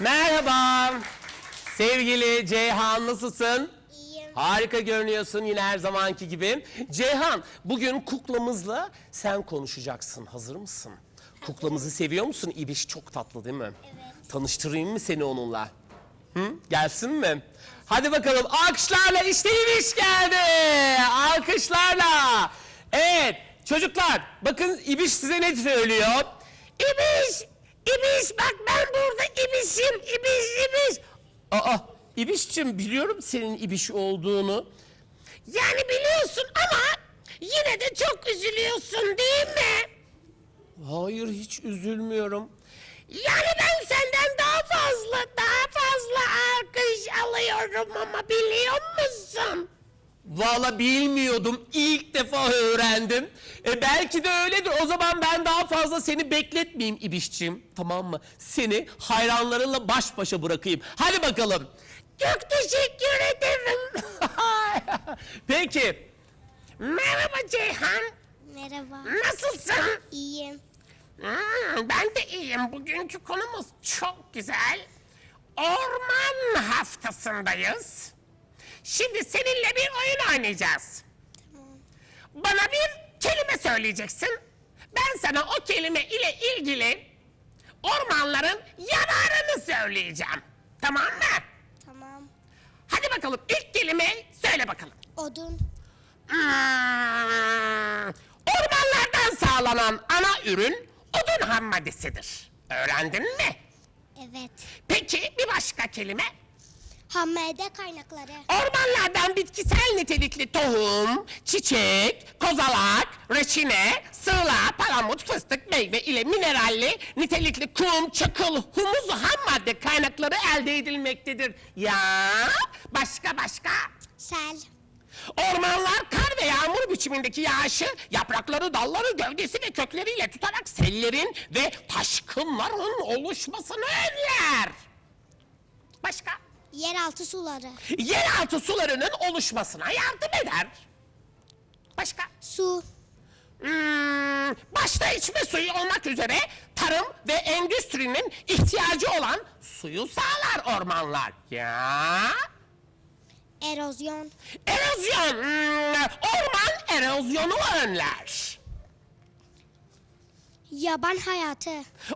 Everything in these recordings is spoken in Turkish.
Merhaba. Sevgili Ceyhan nasılsın? İyiyim. Harika görünüyorsun yine her zamanki gibi. Ceyhan bugün kuklamızla sen konuşacaksın. Hazır mısın? Kuklamızı seviyor musun? İbiş çok tatlı değil mi? Evet. Tanıştırayım mı seni onunla? Hı? Gelsin mi? Hadi bakalım alkışlarla işte İbiş geldi. Alkışlarla. Evet çocuklar bakın İbiş size ne söylüyor? İbiş, İbiş bak ben burada İbiş'im, İbiş, İbiş. Aa İbiş'cim biliyorum senin İbiş olduğunu. Yani biliyorsun ama yine de çok üzülüyorsun değil mi? Hayır hiç üzülmüyorum. Yani ben senden daha fazla, daha fazla alkış alıyorum ama biliyor musun? Valla bilmiyordum. İlk defa öğrendim. E belki de öyledir. O zaman ben daha fazla seni bekletmeyeyim İbişçiğim. Tamam mı? Seni hayranlarınla baş başa bırakayım. Hadi bakalım. Çok teşekkür ederim. Peki. Merhaba Ceyhan. Merhaba. Nasılsın? İyiyim. Hmm, ben de iyiyim. Bugünkü konumuz çok güzel. Orman haftasındayız. Şimdi seninle bir oyun oynayacağız. Bana bir kelime söyleyeceksin. Ben sana o kelime ile ilgili ormanların yararını söyleyeceğim. Tamam mı? Tamam. Hadi bakalım ilk kelimeyi söyle bakalım. Odun. Hmm, ormanlardan sağlanan ana ürün odun ham maddesidir. Öğrendin mi? Evet. Peki bir başka kelime? Hammede kaynakları. Ormanlardan bitkisel nitelikli tohum, çiçek, kozalak, reçine, sığla, palamut, fıstık, meyve ile mineralli nitelikli kum, çakıl, humus ham madde kaynakları elde edilmektedir. Ya başka başka? Sel. Ormanlar kar ve yağmur biçimindeki yağışı yaprakları, dalları, gövdesi ve kökleriyle tutarak sellerin ve taşkınların oluşmasını önler. Başka? Yeraltı suları. Yeraltı sularının oluşmasına yardım eder. Başka? Su. Hmm, başta içme suyu olmak üzere tarım ve endüstrinin ihtiyacı olan suyu sağlar ormanlar. Ya Erozyon. erozyon. hmm, orman erozyonu önler. Yaban hayatı.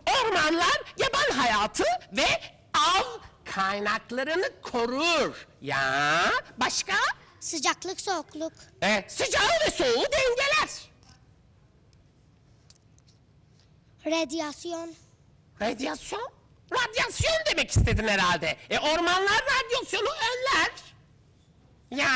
Ormanlar yaban hayatı ve av kaynaklarını korur. Ya başka? Sıcaklık soğukluk. E, sıcağı ve soğuğu dengeler. Radyasyon. Radyasyon? Radyasyon demek istedin herhalde. E ormanlar radyasyonu önler. Ya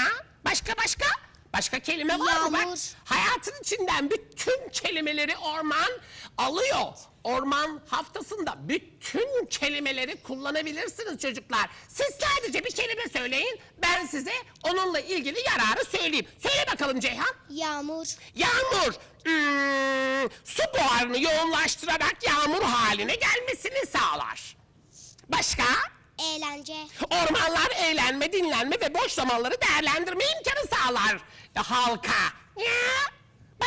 başka başka? Başka kelime var mı? Bak, Yağmur. hayatın içinden bütün kelimeleri orman alıyor. Orman haftasında bütün kelimeleri kullanabilirsiniz çocuklar. Siz sadece bir kelime söyleyin. Ben size onunla ilgili yararı söyleyeyim. Söyle bakalım Ceyhan. Yağmur. Yağmur. Hmm, su buharını yoğunlaştırarak yağmur haline gelmesini sağlar. Başka? Eğlence. Ormanlar eğlenme, dinlenme ve boş zamanları değerlendirme imkanı sağlar e, halka. Ya,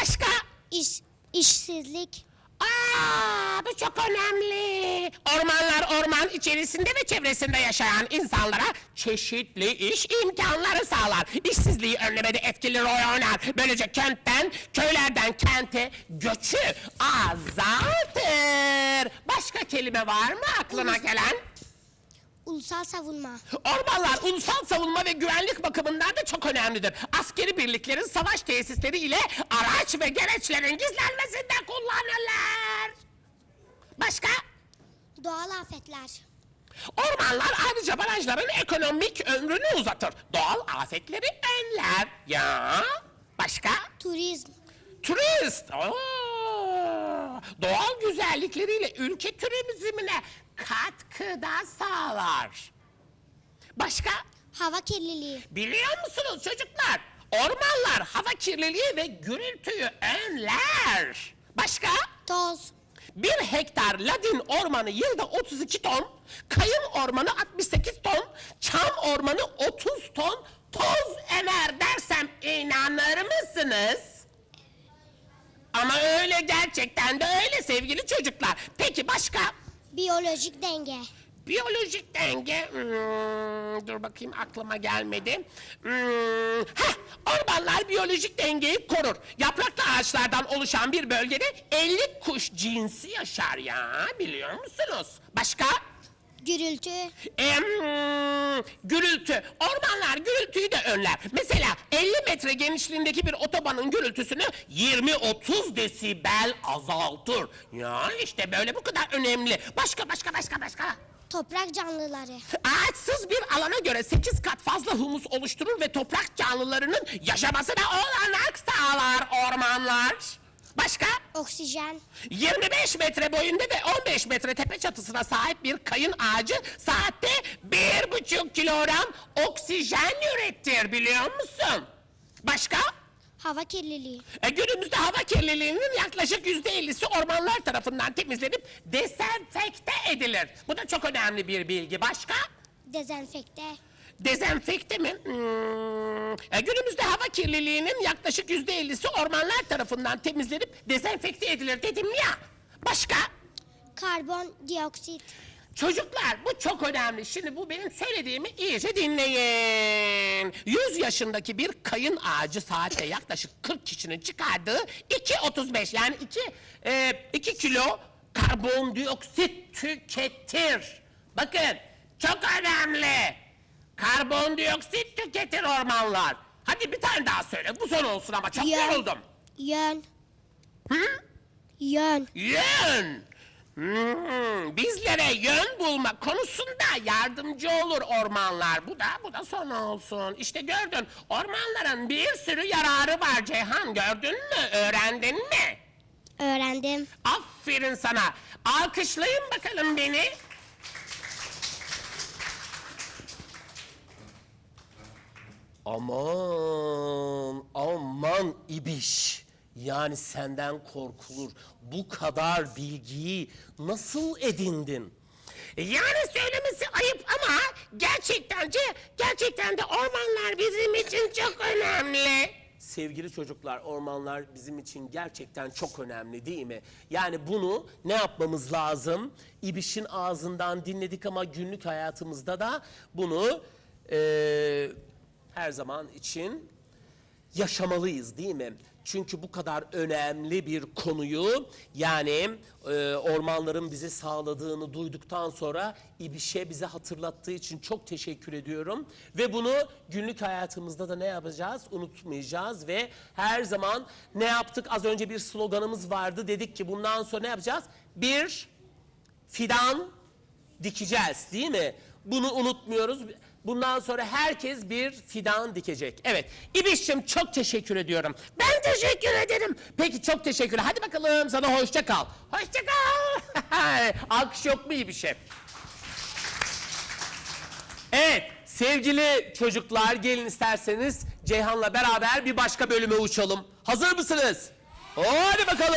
başka? İş, işsizlik. Aa, bu çok önemli. Ormanlar orman içerisinde ve çevresinde yaşayan insanlara çeşitli iş imkanları sağlar. İşsizliği önlemede etkili rol oynar. Böylece kentten, köylerden kente göçü azaltır. Başka kelime var mı aklına gelen? Ulusal savunma. Ormanlar ulusal savunma ve güvenlik bakımından da çok önemlidir. Askeri birliklerin savaş tesisleri ile araç ve gereçlerin gizlenmesinde kullanırlar. Başka? Doğal afetler. Ormanlar ayrıca barajların ekonomik ömrünü uzatır. Doğal afetleri önler. Ya başka? Turizm. Turist. Oo, doğal güzellikleriyle ülke turizmine katkıda sağlar. Başka? Hava kirliliği. Biliyor musunuz çocuklar? Ormanlar hava kirliliği ve gürültüyü önler. Başka? Toz. Bir hektar ladin ormanı yılda 32 ton, kayın ormanı 68 ton, çam ormanı 30 ton toz emer dersem inanır mısınız? Ama öyle gerçekten de öyle sevgili çocuklar. Peki başka? Biyolojik denge. Biyolojik denge. hmm, dur bakayım aklıma gelmedi. Hmm, heh, ormanlar biyolojik dengeyi korur. Yapraklı ağaçlardan oluşan bir bölgede 50 kuş cinsi yaşar ya biliyor musunuz? Başka? Gürültü. Em, gürültü. Ormanlar gürültüyü de önler. Mesela 50 metre genişliğindeki bir otobanın gürültüsünü 20-30 desibel azaltır. Ya işte böyle bu kadar önemli. Başka başka başka başka. Toprak canlıları. Ağaçsız bir alana göre 8 kat fazla humus oluşturur ve toprak canlılarının yaşamasına olanak sağlar ormanlar. Başka? Oksijen. 25 metre boyunda ve 15 metre tepe çatısına sahip bir kayın ağacı saatte bir buçuk kilogram oksijen ürettir biliyor musun? Başka? Hava kirliliği. E, günümüzde hava kirliliğinin yaklaşık yüzde ellisi ormanlar tarafından temizlenip desenfekte edilir. Bu da çok önemli bir bilgi. Başka? Dezenfekte. Dezenfekte mi? Hmm. E, günümüzde hava kirliliğinin yaklaşık yüzde ellisi ormanlar tarafından temizlenip dezenfekte edilir dedim ya. Başka? Karbon dioksit. Çocuklar bu çok önemli. Şimdi bu benim söylediğimi iyice dinleyin. 100 yaşındaki bir kayın ağacı saatte yaklaşık 40 kişinin çıkardığı 2.35 yani 2 e, 2 kilo karbondioksit tüketir. Bakın çok önemli. Karbondioksit tüketir ormanlar. Hadi bir tane daha söyle. Bu son olsun ama çok yoruldum. Yön. Hı? Yön. Yön. Hmm, bizlere yön bulma konusunda yardımcı olur ormanlar. Bu da bu da son olsun. İşte gördün ormanların bir sürü yararı var Ceyhan gördün mü? Öğrendin mi? Öğrendim. Aferin sana. Alkışlayın bakalım beni. Aman, aman ibiş. Yani senden korkulur. Bu kadar bilgiyi nasıl edindin? Yani söylemesi ayıp ama gerçekten gerçekten de ormanlar bizim için çok önemli. Sevgili çocuklar, ormanlar bizim için gerçekten çok önemli değil mi? Yani bunu ne yapmamız lazım? İbiş'in ağzından dinledik ama günlük hayatımızda da bunu eee, her zaman için yaşamalıyız değil mi? Çünkü bu kadar önemli bir konuyu yani e, ormanların bize sağladığını duyduktan sonra İbiş'e bize hatırlattığı için çok teşekkür ediyorum. Ve bunu günlük hayatımızda da ne yapacağız? Unutmayacağız ve her zaman ne yaptık? Az önce bir sloganımız vardı. Dedik ki bundan sonra ne yapacağız? Bir fidan dikeceğiz değil mi? Bunu unutmuyoruz. Bundan sonra herkes bir fidan dikecek. Evet. İbiş'cim çok teşekkür ediyorum. Ben teşekkür ederim. Peki çok teşekkürler. Hadi bakalım sana hoşça kal. Hoşça kal. Alkış yok mu İbiş'e? Evet sevgili çocuklar gelin isterseniz Ceyhan'la beraber bir başka bölüme uçalım. Hazır mısınız? Hadi bakalım.